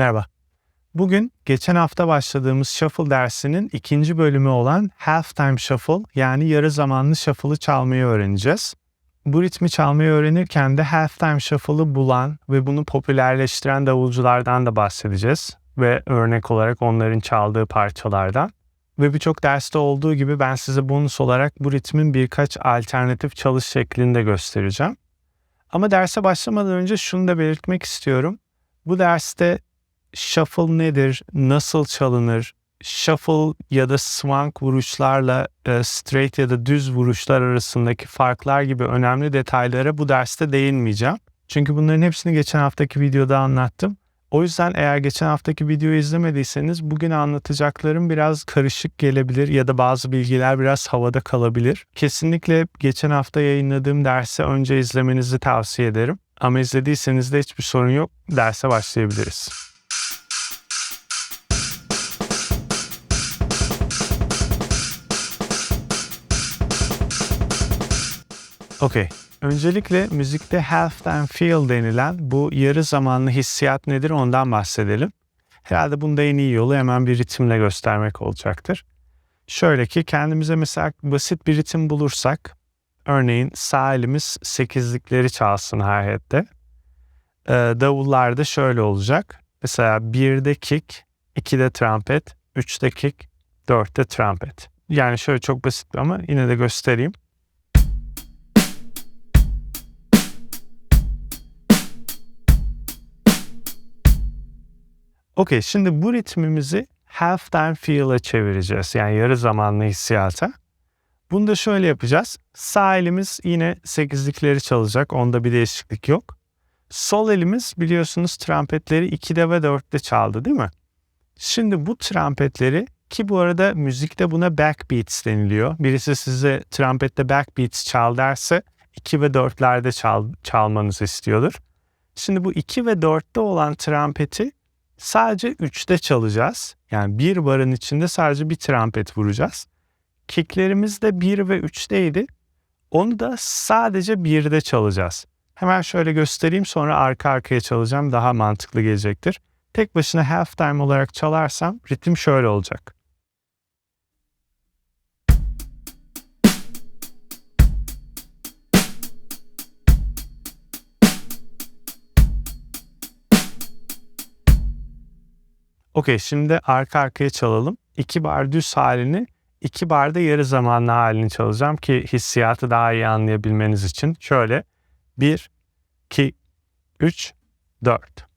Merhaba. Bugün geçen hafta başladığımız Shuffle dersinin ikinci bölümü olan Halftime Shuffle yani yarı zamanlı shuffle'ı çalmayı öğreneceğiz. Bu ritmi çalmayı öğrenirken de Halftime Shuffle'ı bulan ve bunu popülerleştiren davulculardan da bahsedeceğiz ve örnek olarak onların çaldığı parçalardan. Ve birçok derste olduğu gibi ben size bonus olarak bu ritmin birkaç alternatif çalış şeklini de göstereceğim. Ama derse başlamadan önce şunu da belirtmek istiyorum. Bu derste shuffle nedir, nasıl çalınır, shuffle ya da swing vuruşlarla e, straight ya da düz vuruşlar arasındaki farklar gibi önemli detaylara bu derste değinmeyeceğim. Çünkü bunların hepsini geçen haftaki videoda anlattım. O yüzden eğer geçen haftaki videoyu izlemediyseniz bugün anlatacaklarım biraz karışık gelebilir ya da bazı bilgiler biraz havada kalabilir. Kesinlikle geçen hafta yayınladığım dersi önce izlemenizi tavsiye ederim. Ama izlediyseniz de hiçbir sorun yok. Derse başlayabiliriz. Okey. Öncelikle müzikte halftime feel denilen bu yarı zamanlı hissiyat nedir ondan bahsedelim. Herhalde bunda en iyi yolu hemen bir ritimle göstermek olacaktır. Şöyle ki kendimize mesela basit bir ritim bulursak, örneğin sağ elimiz sekizlikleri çalsın hi-hat'te. Ee, davullarda şöyle olacak. Mesela 1'de kick, 2'de trumpet, 3'te kick, 4'te trumpet. Yani şöyle çok basit ama yine de göstereyim. Okey şimdi bu ritmimizi halftime feel'a çevireceğiz. Yani yarı zamanlı hissiyata. Bunu da şöyle yapacağız. Sağ elimiz yine sekizlikleri çalacak. Onda bir değişiklik yok. Sol elimiz biliyorsunuz trompetleri 2'de ve 4'te çaldı değil mi? Şimdi bu trompetleri ki bu arada müzikte buna backbeats deniliyor. Birisi size trompette backbeats çal derse 2 ve 4'lerde çal, çalmanızı istiyordur. Şimdi bu 2 ve 4'te olan trompeti sadece 3'te çalacağız. Yani bir barın içinde sadece bir trompet vuracağız. Kicklerimiz de 1 ve 3'teydi. Onu da sadece 1'de çalacağız. Hemen şöyle göstereyim sonra arka arkaya çalacağım daha mantıklı gelecektir. Tek başına halftime olarak çalarsam ritim şöyle olacak. Okey şimdi arka arkaya çalalım. İki bar düz halini, iki barda yarı zamanlı halini çalacağım ki hissiyatı daha iyi anlayabilmeniz için. Şöyle 1, 2, 3, 4.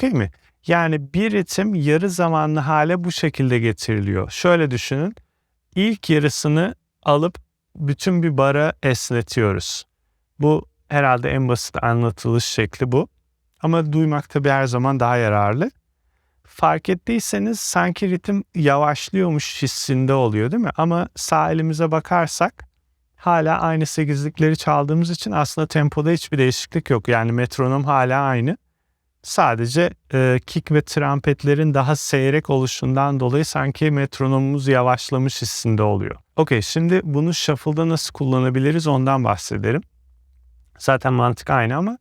Okey mi? Yani bir ritim yarı zamanlı hale bu şekilde getiriliyor. Şöyle düşünün. İlk yarısını alıp bütün bir bara esnetiyoruz. Bu herhalde en basit anlatılış şekli bu. Ama duymak tabii her zaman daha yararlı. Fark ettiyseniz sanki ritim yavaşlıyormuş hissinde oluyor değil mi? Ama sağ elimize bakarsak hala aynı sekizlikleri çaldığımız için aslında tempoda hiçbir değişiklik yok. Yani metronom hala aynı. Sadece e, kick ve trampetlerin daha seyrek oluşundan dolayı sanki metronomumuz yavaşlamış hissinde oluyor. Okey şimdi bunu shuffle'da nasıl kullanabiliriz ondan bahsedelim. Zaten mantık aynı ama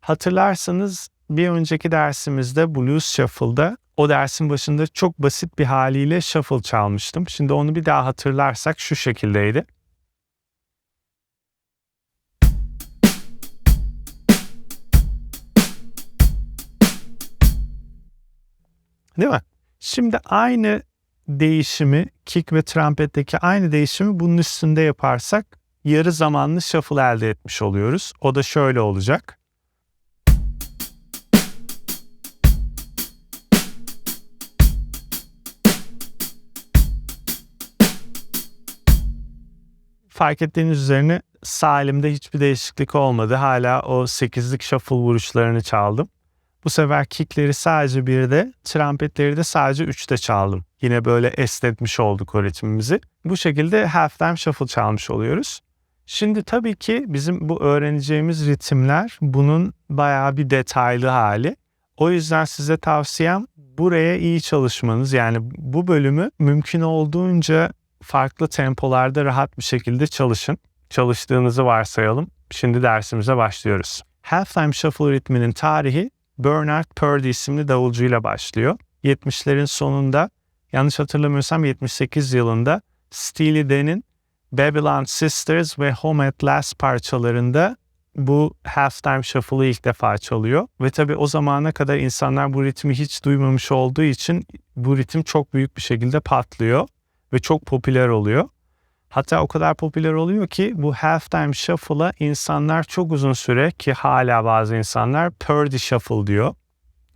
hatırlarsanız bir önceki dersimizde Blues Shuffle'da o dersin başında çok basit bir haliyle shuffle çalmıştım. Şimdi onu bir daha hatırlarsak şu şekildeydi. Değil mi? Şimdi aynı değişimi kick ve trumpetteki aynı değişimi bunun üstünde yaparsak yarı zamanlı shuffle elde etmiş oluyoruz. O da şöyle olacak. Fark ettiğiniz üzerine sağ hiçbir değişiklik olmadı. Hala o sekizlik shuffle vuruşlarını çaldım. Bu sefer kickleri sadece birde, trumpetleri de sadece üçte çaldım. Yine böyle esnetmiş olduk o ritmimizi. Bu şekilde halftime shuffle çalmış oluyoruz. Şimdi tabii ki bizim bu öğreneceğimiz ritimler bunun bayağı bir detaylı hali. O yüzden size tavsiyem buraya iyi çalışmanız. Yani bu bölümü mümkün olduğunca farklı tempolarda rahat bir şekilde çalışın. Çalıştığınızı varsayalım. Şimdi dersimize başlıyoruz. Halftime Shuffle ritminin tarihi Bernard Purdy isimli davulcuyla başlıyor. 70'lerin sonunda yanlış hatırlamıyorsam 78 yılında Steely Dan'in Babylon Sisters ve Home at Last parçalarında bu halftime shuffle'ı ilk defa çalıyor. Ve tabii o zamana kadar insanlar bu ritmi hiç duymamış olduğu için bu ritim çok büyük bir şekilde patlıyor ve çok popüler oluyor. Hatta o kadar popüler oluyor ki bu halftime shuffle'a insanlar çok uzun süre ki hala bazı insanlar Purdy Shuffle diyor.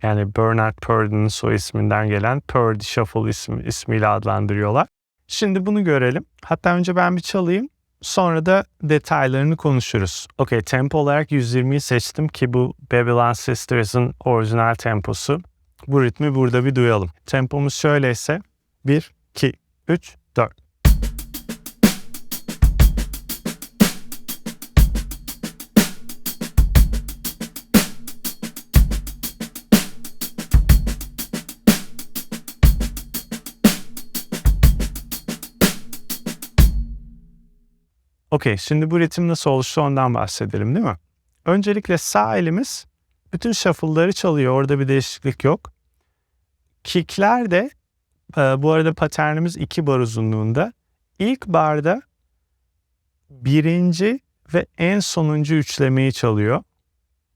Yani Bernard Purdy'nin soy isminden gelen Purdy Shuffle ismi, ismiyle adlandırıyorlar. Şimdi bunu görelim. Hatta önce ben bir çalayım. Sonra da detaylarını konuşuruz. Okey tempo olarak 120'yi seçtim ki bu Babylon Sisters'ın orijinal temposu. Bu ritmi burada bir duyalım. Tempomuz şöyleyse 1, 2, 3, 4. Okey, şimdi bu ritim nasıl oluştu ondan bahsedelim değil mi? Öncelikle sağ elimiz bütün shuffle'ları çalıyor. Orada bir değişiklik yok. Kickler de e, bu arada paternimiz iki bar uzunluğunda. İlk barda birinci ve en sonuncu üçlemeyi çalıyor.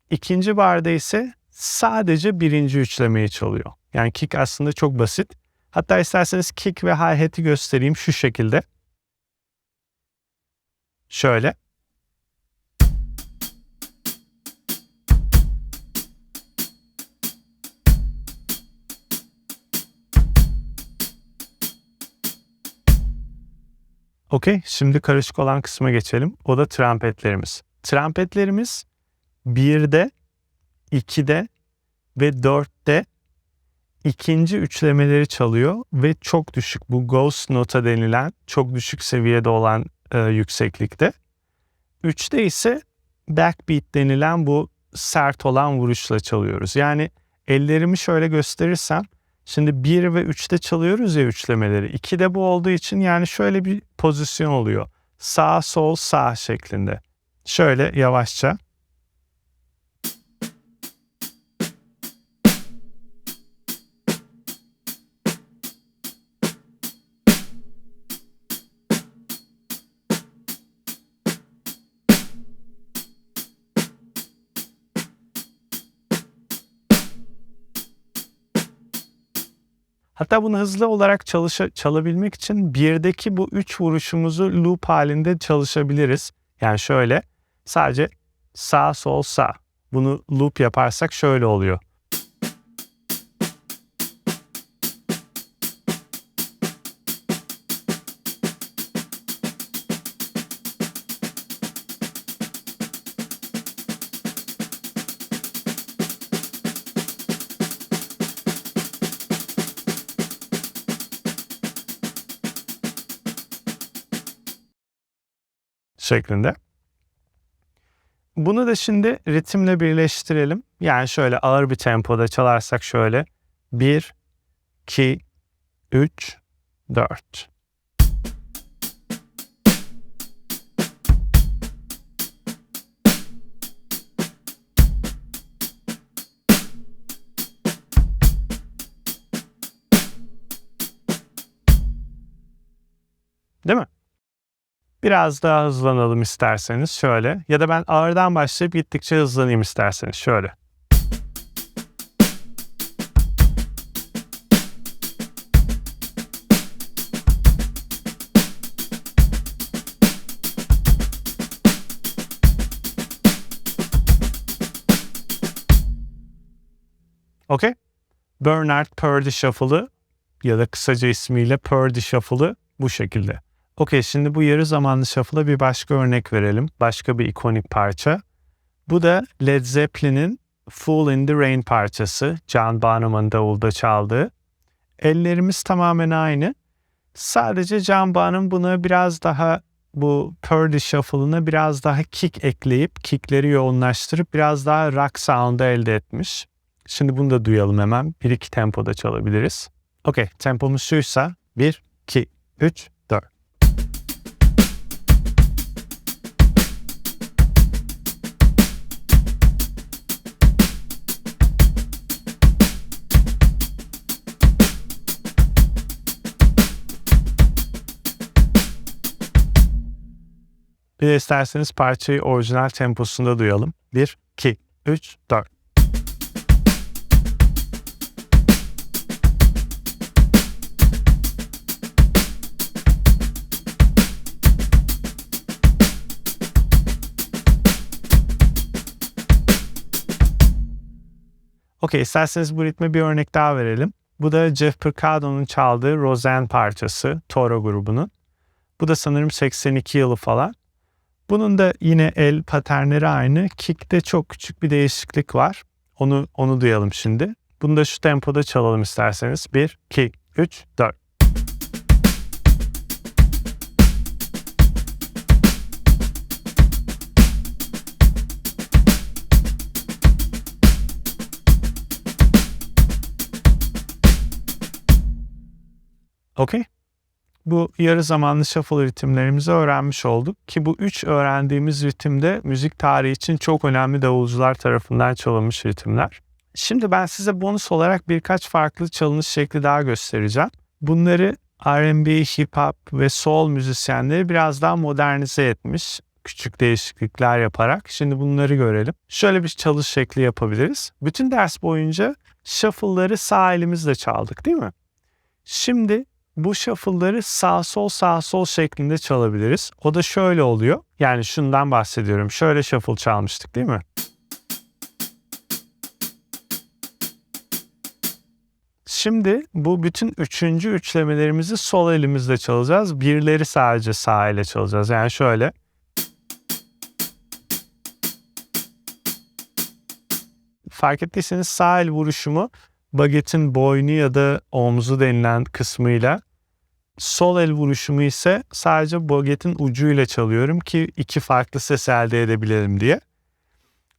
İkinci barda ise sadece birinci üçlemeyi çalıyor. Yani kick aslında çok basit. Hatta isterseniz kick ve hi-hat'i göstereyim şu şekilde. Şöyle. Okey, şimdi karışık olan kısma geçelim. O da trampetlerimiz. Trampetlerimiz 1'de, 2'de ve 4'te ikinci üçlemeleri çalıyor ve çok düşük bu ghost nota denilen çok düşük seviyede olan e, yükseklikte. Üçte ise backbeat denilen bu sert olan vuruşla çalıyoruz. Yani ellerimi şöyle gösterirsem şimdi 1 ve 3'te çalıyoruz ya üçlemeleri. 2'de bu olduğu için yani şöyle bir pozisyon oluyor. Sağ sol sağ şeklinde. Şöyle yavaşça Hatta bunu hızlı olarak çalışa, çalabilmek için birdeki bu üç vuruşumuzu loop halinde çalışabiliriz. Yani şöyle sadece sağ sol sağ. Bunu loop yaparsak şöyle oluyor. Şeklinde. Bunu da şimdi ritimle birleştirelim. Yani şöyle ağır bir tempoda çalarsak şöyle 1, 2, 3, 4. Değil mi? Biraz daha hızlanalım isterseniz şöyle ya da ben ağırdan başlayıp gittikçe hızlanayım isterseniz şöyle. Okey. Bernard Purdy Shuffle'ı ya da kısaca ismiyle Purdy Shuffle'ı bu şekilde. Okey şimdi bu yarı zamanlı shuffle'a bir başka örnek verelim. Başka bir ikonik parça. Bu da Led Zeppelin'in Fool in the Rain parçası. John Bonham'ın davulda çaldığı. Ellerimiz tamamen aynı. Sadece John Bonham buna biraz daha bu Purdy Shuffle'ına biraz daha kick ekleyip kickleri yoğunlaştırıp biraz daha rock sound'ı elde etmiş. Şimdi bunu da duyalım hemen. Bir iki tempoda çalabiliriz. Okey tempomuz şuysa 1, 2, 3, Bir de isterseniz parçayı orijinal temposunda duyalım. 1, 2, 3, 4. Okey isterseniz bu ritme bir örnek daha verelim. Bu da Jeff Percado'nun çaldığı Roseanne parçası Toro grubunun. Bu da sanırım 82 yılı falan. Bunun da yine el paternleri aynı. Kick'te çok küçük bir değişiklik var. Onu onu duyalım şimdi. Bunu da şu tempoda çalalım isterseniz. 1, 2, 3, 4. Okey. Bu yarı zamanlı shuffle ritimlerimizi öğrenmiş olduk ki bu üç öğrendiğimiz ritimde müzik tarihi için çok önemli davulcular tarafından çalınmış ritimler. Şimdi ben size bonus olarak birkaç farklı çalınış şekli daha göstereceğim. Bunları R&B, hip hop ve soul müzisyenleri biraz daha modernize etmiş küçük değişiklikler yaparak. Şimdi bunları görelim. Şöyle bir çalış şekli yapabiliriz. Bütün ders boyunca shuffle'ları sağ elimizle çaldık değil mi? Şimdi bu shuffle'ları sağ sol sağ sol şeklinde çalabiliriz. O da şöyle oluyor. Yani şundan bahsediyorum. Şöyle shuffle çalmıştık değil mi? Şimdi bu bütün üçüncü üçlemelerimizi sol elimizle çalacağız. Birleri sadece sağ ile çalacağız. Yani şöyle. Fark ettiyseniz sağ el vuruşumu bagetin boynu ya da omzu denilen kısmıyla sol el vuruşumu ise sadece bagetin ucuyla çalıyorum ki iki farklı ses elde edebilirim diye.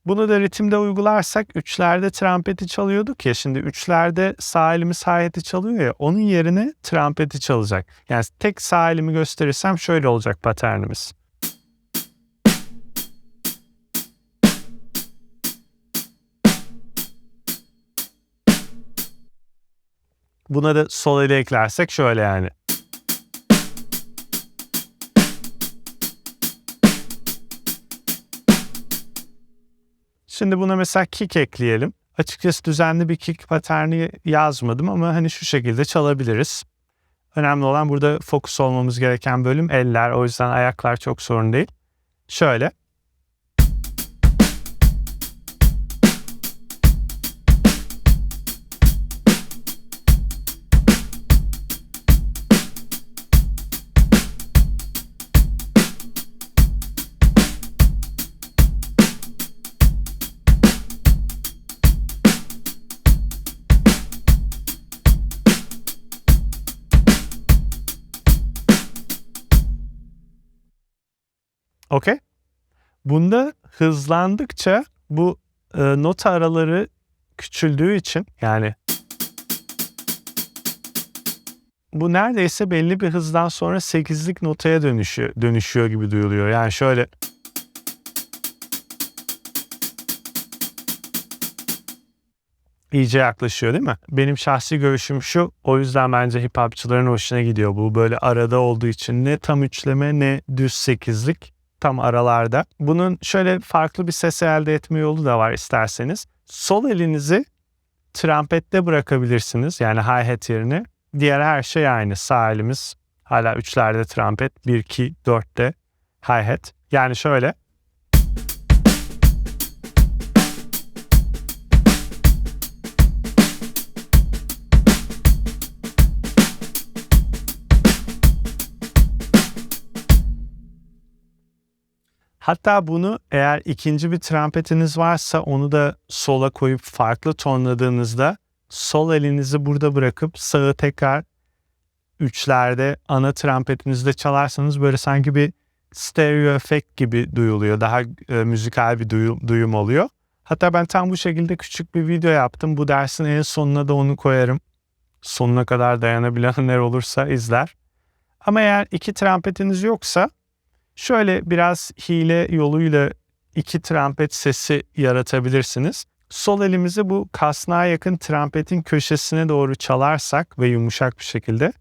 Bunu da ritimde uygularsak üçlerde trampeti çalıyorduk ya şimdi üçlerde sağ elimiz hi çalıyor ya onun yerine trampeti çalacak. Yani tek sağ elimi gösterirsem şöyle olacak paternimiz. Buna da sol eli eklersek şöyle yani. Şimdi buna mesela kick ekleyelim. Açıkçası düzenli bir kick paterni yazmadım ama hani şu şekilde çalabiliriz. Önemli olan burada fokus olmamız gereken bölüm eller. O yüzden ayaklar çok sorun değil. Şöyle. Bunda hızlandıkça bu e, nota araları küçüldüğü için yani bu neredeyse belli bir hızdan sonra 8'lik notaya dönüşüyor, dönüşüyor gibi duyuluyor. Yani şöyle iyice yaklaşıyor değil mi? Benim şahsi görüşüm şu. O yüzden bence hip hopçıların hoşuna gidiyor. Bu böyle arada olduğu için ne tam üçleme ne düz sekizlik tam aralarda. Bunun şöyle farklı bir ses elde etme yolu da var isterseniz. Sol elinizi trampette bırakabilirsiniz. Yani hi-hat yerine. Diğer her şey aynı. Sağ elimiz hala üçlerde trampet. 1, 2, 4'te hi-hat. Yani şöyle. Hatta bunu eğer ikinci bir trompetiniz varsa onu da sola koyup farklı tonladığınızda sol elinizi burada bırakıp sağı tekrar üçlerde ana trompetinizde çalarsanız böyle sanki bir stereo efekt gibi duyuluyor. Daha e, müzikal bir duyum, duyum oluyor. Hatta ben tam bu şekilde küçük bir video yaptım. Bu dersin en sonuna da onu koyarım. Sonuna kadar dayanabilenler olursa izler. Ama eğer iki trompetiniz yoksa şöyle biraz hile yoluyla iki trompet sesi yaratabilirsiniz. Sol elimizi bu kasnağa yakın trompetin köşesine doğru çalarsak ve yumuşak bir şekilde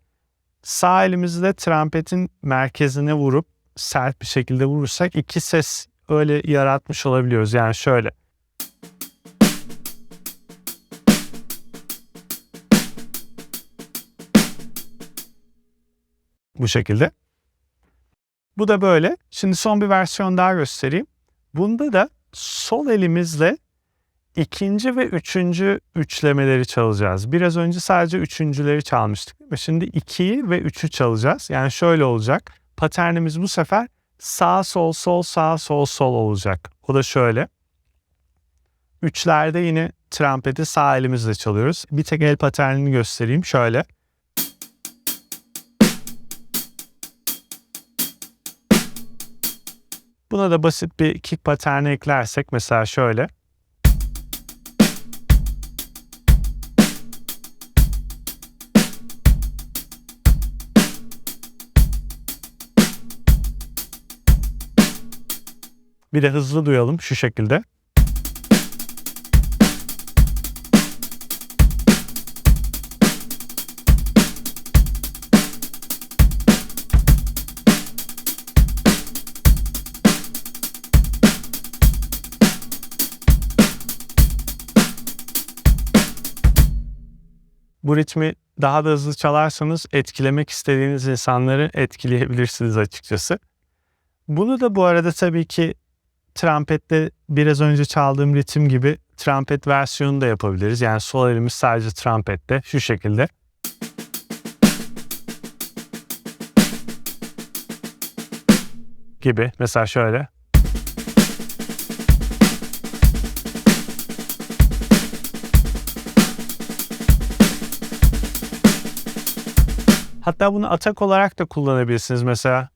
sağ elimizi de trompetin merkezine vurup sert bir şekilde vurursak iki ses öyle yaratmış olabiliyoruz. Yani şöyle. Bu şekilde. Bu da böyle. Şimdi son bir versiyon daha göstereyim. Bunda da sol elimizle ikinci ve üçüncü üçlemeleri çalacağız. Biraz önce sadece üçüncüleri çalmıştık. Şimdi ikiyi ve üçü çalacağız. Yani şöyle olacak. Paternimiz bu sefer sağ sol sol sağ sol sol olacak. O da şöyle. Üçlerde yine trompeti sağ elimizle çalıyoruz. Bir tek el paternini göstereyim. Şöyle. Buna da basit bir kick paterni eklersek mesela şöyle. Bir de hızlı duyalım şu şekilde. Bu ritmi daha da hızlı çalarsanız etkilemek istediğiniz insanları etkileyebilirsiniz açıkçası. Bunu da bu arada tabii ki trompette biraz önce çaldığım ritim gibi trompet versiyonu da yapabiliriz. Yani sol elimiz sadece trompette şu şekilde. Gibi. Mesela şöyle. Hatta bunu atak olarak da kullanabilirsiniz mesela.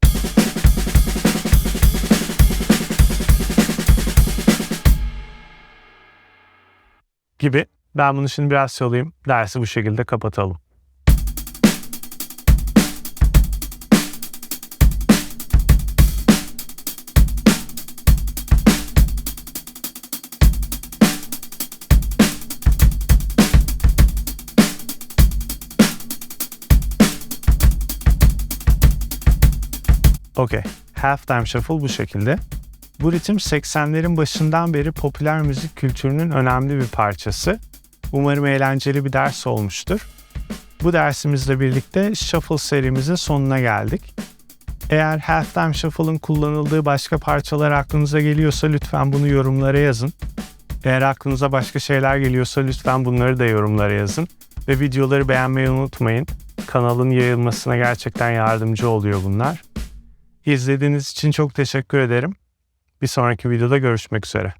Gibi. Ben bunu şimdi biraz çalayım. Dersi bu şekilde kapatalım. Okey. Halftime Shuffle bu şekilde. Bu ritim 80'lerin başından beri popüler müzik kültürünün önemli bir parçası. Umarım eğlenceli bir ders olmuştur. Bu dersimizle birlikte Shuffle serimizin sonuna geldik. Eğer Halftime Shuffle'ın kullanıldığı başka parçalar aklınıza geliyorsa lütfen bunu yorumlara yazın. Eğer aklınıza başka şeyler geliyorsa lütfen bunları da yorumlara yazın. Ve videoları beğenmeyi unutmayın. Kanalın yayılmasına gerçekten yardımcı oluyor bunlar. İzlediğiniz için çok teşekkür ederim. Bir sonraki videoda görüşmek üzere.